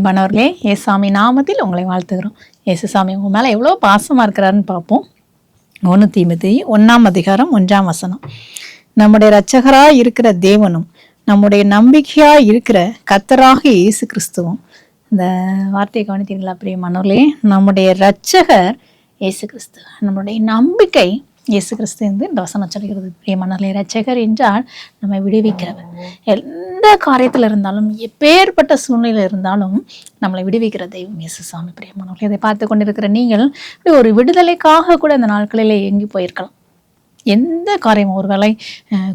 அன்பானவர்களே ஏசாமி நாமத்தில் உங்களை வாழ்த்துகிறோம். ஏசுசாமி உங்கள் மேலே எவ்வளோ பாசமாக இருக்கிறாருன்னு பார்ப்போம். ஒன்று தீமதி ஒன்றாம் அதிகாரம் ஒன்றாம் வசனம். நம்முடைய இரட்சகராக இருக்கிற தேவனும் நம்முடைய நம்பிக்கையாக இருக்கிற கத்தராக இயேசு கிறிஸ்துவும். இந்த வார்த்தையை கவனித்தீங்களா பிரியமானவர்களே? நம்முடைய இரட்சகர் இயேசு கிறிஸ்து நம்முடைய நம்பிக்கை இயேசு கிறிஸ்து வந்து இந்த வசனம் சொல்கிறது. பிரியமானவர்களே ரச்சகர் என்றால் நம்மை விடுவிக்கிறவர். எந்த காரியத்தில் இருந்தாலும் எப்பேற்பட்ட சூழ்நிலை இருந்தாலும் நம்மளை விடுவிக்கிற தெய்வம் இயேசு சாமி பிரியமானவர்களே இதை பார்த்து கொண்டிருக்கிற நீங்கள் இப்படி ஒரு விடுதலைக்காக கூட இந்த நாட்களிலே எங்கி போயிருக்கலாம். எந்த காரியம்? ஒருவேளை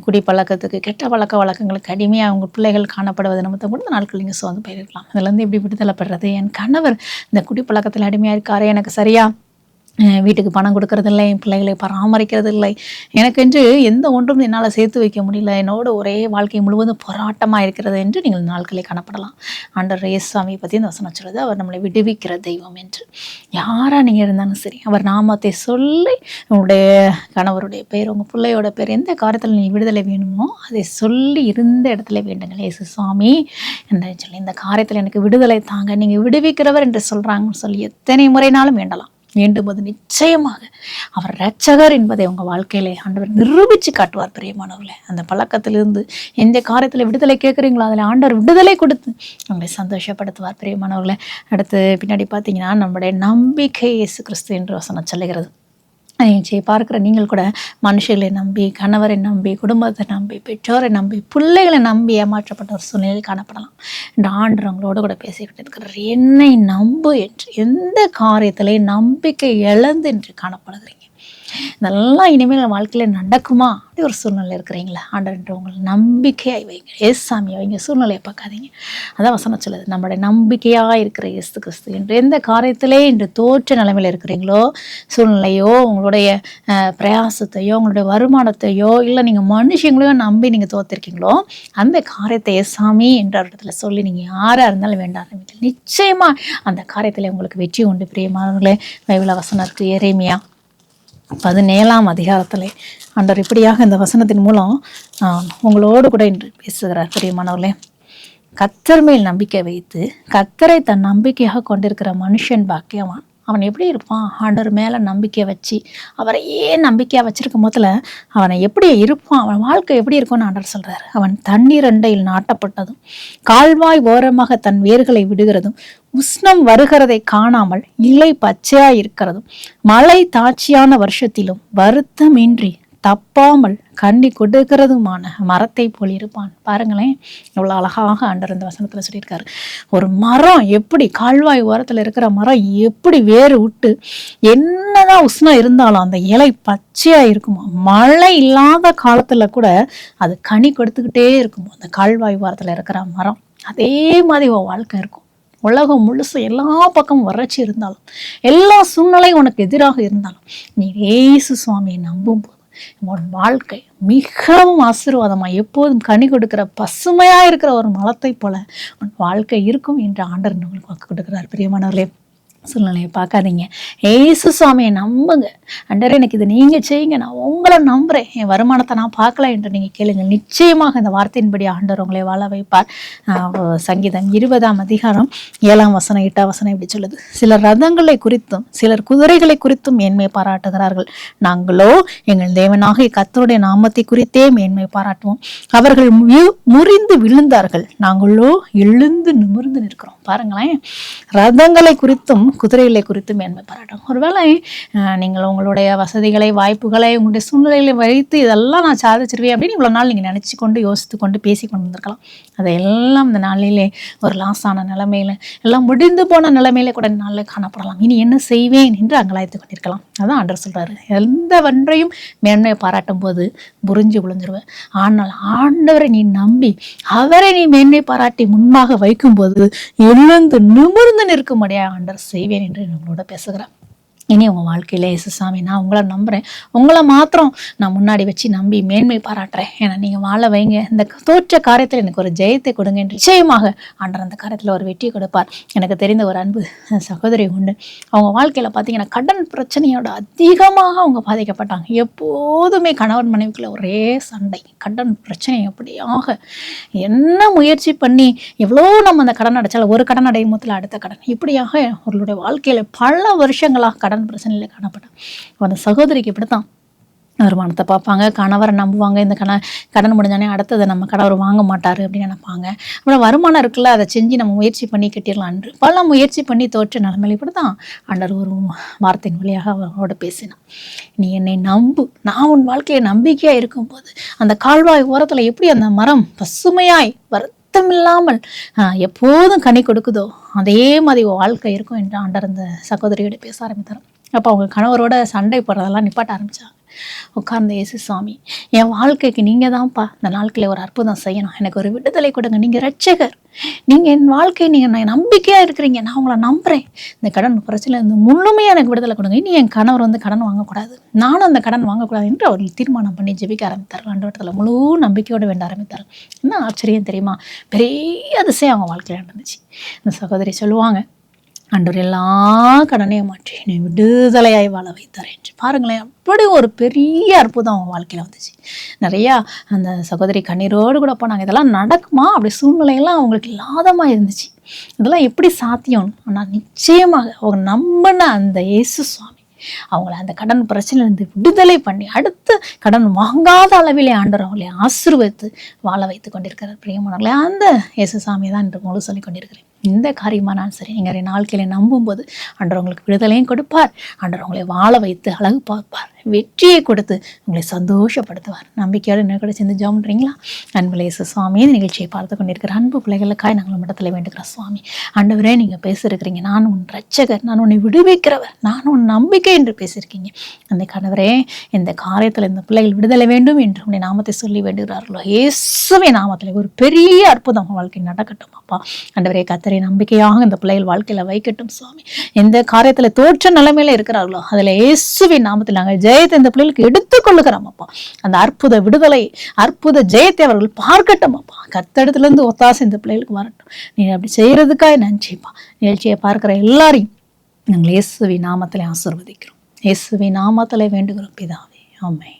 குடி பழக்கத்துக்கு கெட்ட பழக்க வழக்கங்களுக்கு அடிமையாக அவங்க பிள்ளைகள் காணப்படுவது நிமித்தம் கூட இந்த நாட்கள் நீங்கள் சோர்ந்து போயிருக்கலாம். அதுலேருந்து எப்படி விடுதலை பெறுறது? என் கணவர் இந்த குடி பழக்கத்தில் அடிமையாக இருக்காரு எனக்கு சரியாக வீட்டுக்கு பணம் கொடுக்கறதில்லை என் பிள்ளைகளை பராமரிக்கிறது இல்லை எனக்கென்று எந்த ஒன்றும் என்னால் சேர்த்து வைக்க முடியல. என்னோட ஒரே வாழ்க்கை முழுவதும் போராட்டமாக இருக்கிறது என்று நீங்கள் நாட்களை காணப்படலாம். ஆண்டவர் இயேசுவாமியை பற்றி இந்த வசனம் சொல்கிறது அவர் நம்மளை விடுவிக்கிற தெய்வம் என்று. யாராக நீங்கள் இருந்தாலும் சரி அவர் நாமத்தை சொல்லி உங்களுடைய கணவருடைய பேர் உங்கள் பிள்ளையோட பேர் எந்த காரியத்தில் நீங்கள் விடுதலை வேணுமோ அதை சொல்லி இருந்த இடத்துல வேண்டுங்கள். இயேசு சுவாமி என்று சொல்லி இந்த காரியத்தில் எனக்கு விடுதலை தாங்க. நீங்கள் விடுவிக்கிறவர் என்று சொல்கிறாங்கன்னு சொல்லி எத்தனை முறைனாலும் வேண்டலாம். வேண்டும்போது நிச்சயமாக. அவர் ரச்சகர் என்பதை உங்கள் வாழ்க்கையிலே ஆண்டவர் நிரூபித்து காட்டுவார் பிரியமானவர்களே. அந்த பழக்கத்திலிருந்து எந்த காரியத்தில் விடுதலை கேட்குறீங்களோ அதில் ஆண்டவர் விடுதலை கொடுத்து உங்களை சந்தோஷப்படுத்துவார் பிரியமானவர்களை. அடுத்து பின்னாடி பார்த்தீங்கன்னா நம்முடைய நம்பிக்கை இயேசு கிறிஸ்து என்று வசனம் சொல்லுகிறது. நிச்சயம் பார்க்குற நீங்கள் கூட மனுஷர்களை நம்பி கணவரை நம்பி குடும்பத்தை நம்பி பெற்றோரை நம்பி பிள்ளைகளை நம்பி ஏமாற்றப்பட்ட ஒரு சூழ்நிலையில் காணப்படலாம் இந்த ஆண்டவங்களோடு கூட பேசிக்கிட்டு இருக்கிறார். என்னை நம்பு என்று எந்த காரியத்திலையும் நம்பிக்கை இழந்து என்று காணப்படுகிறீங்க. இதெல்லாம் இனிமேல் வாழ்க்கையில் நடக்குமா? அப்படி ஒரு சூழ்நிலை இருக்கிறீங்களா? ஆண்டவர் உங்களை நம்பிக்கையாய் வைங்க. ஏசு சாமி வைங்க. சூழ்நிலையை பார்க்காதீங்க. அதான் வசனம் சொல்லுது. நம்மளுடைய நம்பிக்கையாக இருக்கிற இயேசு கிறிஸ்து என்று எந்த காரியத்திலே இன்று தோற்ற நிலைமையில் இருக்கிறீங்களோ சூழ்நிலையோ உங்களுடைய பிரயாசத்தையோ உங்களுடைய வருமானத்தையோ இல்லை நீங்கள் மனுஷங்களையோ நம்பி நீங்கள் தோத்திருக்கீங்களோ அந்த காரியத்தை சாமி என்ற இடத்துல சொல்லி நீங்கள் யாராக இருந்தாலும் வேண்டாம். நிச்சயமாக அந்த காரியத்தில் உங்களுக்கு வெற்றி உண்டு. பிரியமானவர்களே பைபிள் வசனம் இருக்குது எரேமியா பதினேழாம் அதிகாரத்தில் அண்டர் இப்படியாக இந்த வசனத்தின் மூலம் உங்களோடு கூட இன்று பேசுகிறார். பிரியமானவர்களே கத்தர் மேல் நம்பிக்கை வைத்து கத்தரை தன் நம்பிக்கையாக கொண்டிருக்கிற மனுஷன் பாக்கியவான். அவன் எப்படி இருப்பான்? ஆண்டவர் மேலே நம்பிக்கை வச்சு அவரையே நம்பிக்கையாக வச்சிருக்கும் போதில் அவனை எப்படி இருப்பான்? அவன் வாழ்க்கை எப்படி இருக்கும்னு ஆண்டவர் சொல்கிறார் அவன் தண்ணீர் அண்டையில் நாட்டப்பட்டதும் கால்வாய் ஓரமாக தன் வேர்களை விடுகிறதும் உஷ்ணம் வருகிறதை காணாமல் இலை பச்சையாக இருக்கிறதும் மழை தாட்சியான வருஷத்திலும் வருத்தமின்றி தப்பாமல் கண்ணி கொடுக்கிறதுமான மரத்தை போல் இருப்பான். பாருங்களேன் எவ்வளோ அழகாக ஆண்டர் இந்த வசனத்தில் சொல்லியிருக்காரு. ஒரு மரம் எப்படி கால்வாய் ஓரத்தில் இருக்கிற மரம் எப்படி வேறு விட்டு என்னதான் உஷ்ணம் இருந்தாலும் அந்த இலை பச்சையாக இருக்குமா மழை இல்லாத காலத்தில் கூட அது கனி கொடுத்துக்கிட்டே இருக்குமா அந்த கால்வாய் ஓரத்தில் இருக்கிற மரம். அதே மாதிரி உன் வாழ்க்கை இருக்கும். உலகம் முழுசும் எல்லா பக்கமும் வறட்சி இருந்தாலும் எல்லா சூழ்நிலையும் உனக்கு எதிராக இருந்தாலும் நீ ஏசு சுவாமியை நம்பும்போது உன் வாழ்க்கை மிகவும் ஆசீர்வாதமா எப்போதும் கனி கொடுக்கிற பசுமையா இருக்கிற ஒரு மலத்தை போல உன் வாழ்க்கை இருக்கும் என்று ஆண்டர் உங்களுக்கு வாக்கு கொடுக்கிறார். பிரியமானவர்களே சூழ்நிலையை பார்க்காதீங்க. ஏசு சுவாமியை நம்புங்க. அண்டர் எனக்கு இது நீங்கள் செய்யுங்க. நான் உங்களை நம்புகிறேன் என் வருமானத்தை நான் பார்க்கல என்று நீங்கள் கேளுங்க நிச்சயமாக இந்த வார்த்தையின்படி ஆண்டவர் உங்களை வாழ வைப்பார். சங்கீதம் இருபதாம் அதிகாரம் ஏழாம் வசனம் எட்டாம் வசனம் இப்படி சொல்லுது. சிலர் ரதங்களை குறித்தும் சிலர் குதிரைகளை குறித்தும் மேன்மை பாராட்டுகிறார்கள். நாங்களோ எங்கள் தேவனாக கத்தருடைய நாமத்தை குறித்தே மேன்மை பாராட்டுவோம். அவர்கள் மு- முறிந்து விழுந்தார்கள். நாங்களோ எழுந்து நிமிர்ந்து நிற்கிறோம். பாருங்களேன். ரதங்களை குறித்தும் குதிரைகளை குறித்து மேன்மை பாராட்டும். ஒருவேளை நீங்கள் உங்களுடைய வசதிகளை வாய்ப்புகளை உங்களுடைய சூழ்நிலைகளை வைத்து இதெல்லாம் நான் சாதிச்சிருவேன் அப்படின்னு இவ்வளோ நாள் நீங்கள் நினச்சி கொண்டு யோசித்து கொண்டு பேசி கொண்டு வந்திருக்கலாம். அதையெல்லாம் இந்த நாளிலே ஒரு லாஸான நிலைமையில் எல்லாம் முடிந்து போன நிலைமையில கூட நாளில் காணப்படலாம். இனி என்ன செய்வேன் என்று அங்கலாய்த்து கொண்டிருக்கலாம். அதான் ஆண்டர் சொல்கிறாரு எந்த ஒன்றையும் மேன்மையை பாராட்டும் போது புரிஞ்சு விழுந்துருவேன். ஆனால் ஆண்டவரை நீ நம்பி அவரை நீ மேன்மை பாராட்டி முன்பாக வைக்கும்போது எழுந்து நிமிர்ந்து நிற்கும்படியாக ஆண்டர் செய்வேன் என்று உங்களோட பேசுகிறேன். இனி உங்கள் வாழ்க்கையில் இயேசு சாமி நான் உங்களை நம்புகிறேன் உங்களை மாத்திரம் நான் முன்னாடி வச்சு நம்பி மேன்மை பாராட்டுறேன். ஏன்னா நீங்கள் வாழ வைங்க. இந்த தோற்ற காரியத்தில் எனக்கு ஒரு ஜெயத்தை கொடுங்க என்று நிச்சயமாக ஆண்டர் அந்த காரியத்தில் ஒரு வெற்றி கொடுப்பார். எனக்கு தெரிந்த ஒரு அன்பு சகோதரி உண்டு. அவங்க வாழ்க்கையில் பார்த்தீங்கன்னா கடன் பிரச்சனையோட அதிகமாக அவங்க பாதிக்கப்பட்டாங்க. எப்போதுமே கணவன் மனைவிக்குள்ள ஒரே சண்டை. கடன் பிரச்சனை எப்படியாக? என்ன முயற்சி பண்ணி எவ்வளோ நம்ம அந்த கடன் அடைச்சாலும் ஒரு கடன் அடையும் போதில் அடுத்த கடன். இப்படியாக அவர்களுடைய வாழ்க்கையில் பல வருஷங்களாக கடன் பிரச்சனையில் காணப்பட்டான். அந்த சகோதரிக்கு இப்படித்தான் வருமானத்தை பார்ப்பாங்க. கணவரை நம்புவாங்க. இந்த கண கடன் முடிஞ்சானே அடுத்ததை நம்ம கணவர் வாங்க மாட்டார் அப்படின்னு நினைப்பாங்க. அப்புறம் வருமானம் இருக்குல்ல அதை செஞ்சு நம்ம முயற்சி பண்ணி கட்டிடலான்று பல முயற்சி பண்ணி தோற்ற நிலைமையில இப்படி தான் அண்டர் ஒரு வார்த்தையின் வழியாக அவரோட பேசினான் நீ என்னை நம்பு. நான் உன் வாழ்க்கையை நம்பிக்கையாக இருக்கும்போது அந்த கால்வாய் ஓரத்தில் எப்படி அந்த மரம் பசுமையாய் வருத்தமில்லாமல் எப்போதும் கனி கொடுக்குதோ அதே மாதிரி வாழ்க்கை இருக்கும் என்று ஆண்டர் அந்த சகோதரியோட பேச ஆரம்பித்தார். அப்போ அவங்க கணவரோட சண்டை போடுறதெல்லாம் நிப்பாட்ட ஆரம்பித்தாங்க உட்கார்ந்த இயேசு சுவாமி என் வாழ்க்கைக்கு நீங்கள் தான்ப்பா இந்த நாட்களில் ஒரு அற்புதம் செய்யணும். எனக்கு ஒரு விடுதலை கொடுங்க. நீங்கள் ரட்சகர் நீங்கள் என் வாழ்க்கையை நீங்கள் நான் நம்பிக்கையாக இருக்கிறீங்க. நான் உங்களை நம்புகிறேன் இந்த கடன் பிரச்சனை இருந்து முழுமையாக எனக்கு விடுதலை கொடுங்க. இனி என் கணவர் வந்து கடன் வாங்கக்கூடாது. நானும் அந்த கடன் வாங்கக்கூடாது என்று அவர் தீர்மானம் பண்ணி ஜெபிக்க ஆரம்பித்தார் ஆண்டவரத்தில் முழு நம்பிக்கையோடு வேண்ட ஆரம்பித்தார் என்ன ஆச்சரியம் தெரியுமா? பெரிய அதிசயம் அவங்க வாழ்க்கையில் நடந்துச்சு. இந்த சகோதரி சொல்லுவாங்க ஆண்டவர் எல்லா கடனையும் மாற்றி என்னை விடுதலையாய் வாழ வைத்தார் என்று. பாருங்களேன் அப்படி ஒரு பெரிய அற்புதம் அவங்க வாழ்க்கையில் வந்துச்சு. நிறையா அந்த சகோதரி கண்ணீரோடு கூட போனாங்க. இதெல்லாம் நடக்குமா? அப்படி சூழ்நிலையெல்லாம் அவங்களுக்கு இல்லாதமாக இருந்துச்சு. இதெல்லாம் எப்படி சாத்தியம் ஆனால் நிச்சயமாக அவங்க நம்பின அந்த இயேசு சுவாமி அவங்கள அந்த கடன் பிரச்சனையிலிருந்து விடுதலை பண்ணி அடுத்து கடன் வாங்காத அளவிலே ஆண்டவர் அவங்களை ஆசீர்வதித்து வாழ வைத்து கொண்டிருக்கிறார். பிரியமானவர்களே அந்த இயேசு சாமி தான் என்று முழு சொல்லி கொண்டிருக்கிறேன். இந்த காரியமானாலும் சரி நீங்கள் ரெண்டு நாட்களை நம்பும்போது ஆண்டவர் உங்களுக்கு விடுதலையும் கொடுப்பார். ஆண்டவர் உங்களை வாழ வைத்து அழகு பார்ப்பார். வெற்றியை கொடுத்து உங்களை சந்தோஷப்படுத்துவார். நம்பிக்கையோடு என்ன கூட சேர்ந்து ஜாம் பண்ணுறீங்களா சுவாமி இந்த நிகழ்ச்சியை பார்த்து கொண்டிருக்கிற அன்பு பிள்ளைகளுக்காய் நாங்கள் இடத்துல வேண்டுகிறோம் சுவாமி. அண்டவரே நீங்கள் பேசியிருக்கிறீங்க. நான் உன் ரட்சகர் நான் உன்னை விடுவிக்கிறவர் நான் உன் நம்பிக்கை என்று பேசியிருக்கீங்க. அந்த கணவரே இந்த காரியத்தில் இந்த பிள்ளைகள் விடுதலை வேண்டும் என்று உன்னை நாமத்தை சொல்லி வேண்டுகிறார்களோ? இயேசுவே நாமத்தில் ஒரு பெரிய அற்புதம் வாழ்க்கை நடக்கட்டும் அப்பா. அண்டவரே கத்தரை நம்பிக்கையாக இந்த பிள்ளைகள் வாழ்க்கையில் வைக்கட்டும் சுவாமி. எந்த காரியத்தில் தோற்ற நிலைமையில இருக்கிறார்களோ அதில் இயேசுவின் நாமத்தில் நாங்கள் ஜெயத்தை இந்த பிள்ளைகளுக்கு எடுத்துக்கொள்ளுகிறோம் அப்பா. அந்த அற்புத விடுதலை அற்புத ஜெயத்தை அவர்கள் பார்க்கட்டும் அப்பா. கத்தடத்துலேருந்து ஒத்தாசை இந்த பிள்ளைகளுக்கு வரட்டும். நீ அப்படி செய்கிறதுக்காக நன்றிப்பா நிகழ்ச்சியை பார்க்குற எல்லாரையும் நாங்கள் இயேசுவி நாமத்தில் ஆசிர்வதிக்கிறோம். இயேசுவி நாமத்தில் வேண்டுகிறோம் பிதாவே. ஆமை